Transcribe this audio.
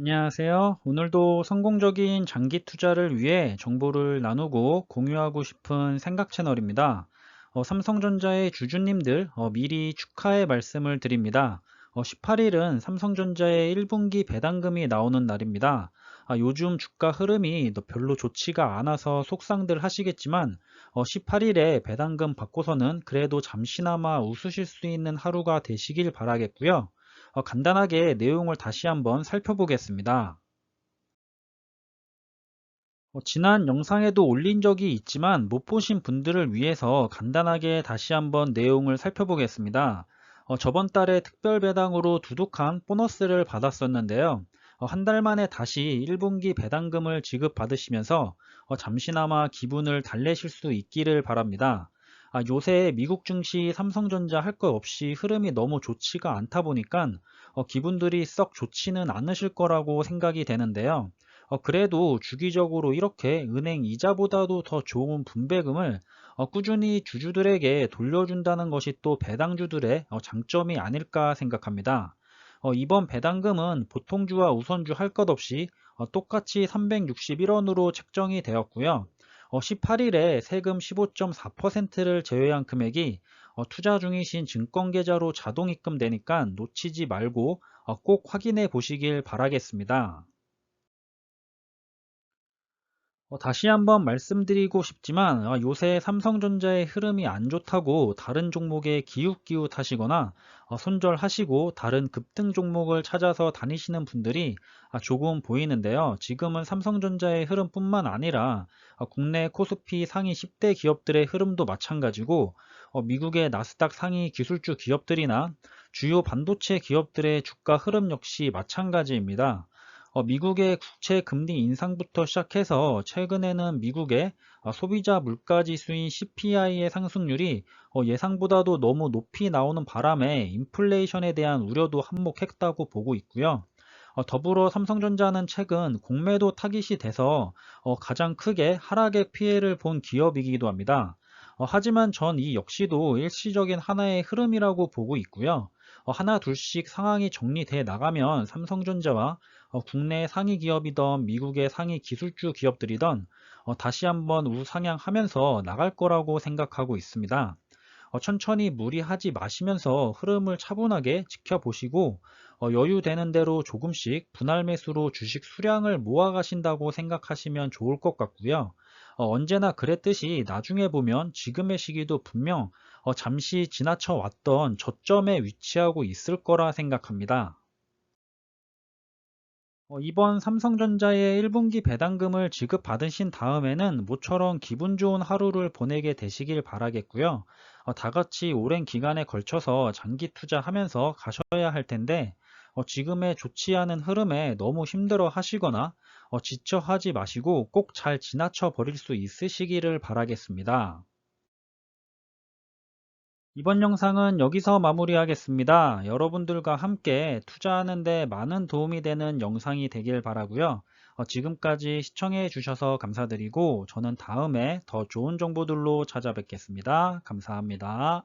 안녕하세요. 오늘도 성공적인 장기 투자를 위해 정보를 나누고 공유하고 싶은 생각 채널입니다. 어, 삼성전자의 주주님들 어, 미리 축하의 말씀을 드립니다. 어, 18일은 삼성전자의 1분기 배당금이 나오는 날입니다. 아, 요즘 주가 흐름이 별로 좋지가 않아서 속상들 하시겠지만 18일에 배당금 받고서는 그래도 잠시나마 웃으실 수 있는 하루가 되시길 바라겠고요. 어, 간단하게 내용을 다시 한번 살펴보겠습니다. 어, 지난 영상에도 올린 적이 있지만 못 보신 분들을 위해서 간단하게 다시 한번 내용을 살펴보겠습니다. 어, 저번 달에 특별 배당으로 두둑한 보너스를 받았었는데요. 어, 한달 만에 다시 1분기 배당금을 지급받으시면서 어, 잠시나마 기분을 달래실 수 있기를 바랍니다. 아, 요새 미국 증시 삼성전자 할 것 없이 흐름이 너무 좋지가 않다 보니까 어, 기분들이 썩 좋지는 않으실 거라고 생각이 되는데요. 어, 그래도 주기적으로 이렇게 은행 이자보다도 더 좋은 분배금을 어, 꾸준히 주주들에게 돌려준다는 것이 또 배당주들의 어, 장점이 아닐까 생각합니다. 어, 이번 배당금은 보통주와 우선주 할 것 없이 어, 똑같이 361원으로 책정이 되었고요. 18일에 세금 15.4%를 제외한 금액이 어, 투자 중이신 증권계좌로 자동 입금되니까 놓치지 말고 어, 꼭 확인해 보시길 바라겠습니다. 어, 다시 한번 말씀드리고 싶지만 어, 요새 삼성전자의 흐름이 안 좋다고 다른 종목에 기웃기웃 하시거나 어, 손절하시고 다른 급등 종목을 찾아서 다니시는 분들이 아, 조금 보이는데요. 지금은 삼성전자의 흐름뿐만 아니라 국내 코스피 상위 10대 기업들의 흐름도 마찬가지고 미국의 나스닥 상위 기술주 기업들이나 주요 반도체 기업들의 주가 흐름 역시 마찬가지입니다. 어, 미국의 국채 금리 인상부터 시작해서 최근에는 미국의 어, 소비자 물가 지수인 CPI의 상승률이 어, 예상보다도 너무 높이 나오는 바람에 인플레이션에 대한 우려도 한몫했다고 보고 있고요. 더불어 삼성전자는 최근 공매도 타깃이 돼서 가장 크게 하락의 피해를 본 기업이기도 합니다. 하지만 전 이 역시도 일시적인 하나의 흐름이라고 보고 있고요. 하나 둘씩 상황이 정리돼 나가면 삼성전자와 어, 국내 상위 기업이던 미국의 상위 기술주 기업들이던 어, 다시 한번 우상향하면서 나갈 거라고 생각하고 있습니다. 어, 천천히 무리하지 마시면서 흐름을 차분하게 지켜보시고 여유되는 대로 조금씩 분할 매수로 주식 수량을 모아 가신다고 생각하시면 좋을 것 같고요. 언제나 그랬듯이 나중에 보면 지금의 시기도 분명 잠시 지나쳐 왔던 저점에 위치하고 있을 거라 생각합니다. 어, 이번 삼성전자의 1분기 배당금을 지급받으신 다음에는 모처럼 기분 좋은 하루를 보내게 되시길 바라겠고요. 어, 다 같이 오랜 기간에 걸쳐서 장기 투자하면서 가셔야 할 텐데 어, 지금의 좋지 않은 흐름에 너무 힘들어 하시거나 어, 지쳐하지 마시고 꼭 잘 지나쳐 버릴 수 있으시기를 바라겠습니다. 이번 영상은 여기서 마무리하겠습니다. 여러분들과 함께 투자하는 데 많은 도움이 되는 영상이 되길 바라고요. 어, 지금까지 시청해 주셔서 감사드리고 저는 다음에 더 좋은 정보들로 찾아뵙겠습니다. 감사합니다.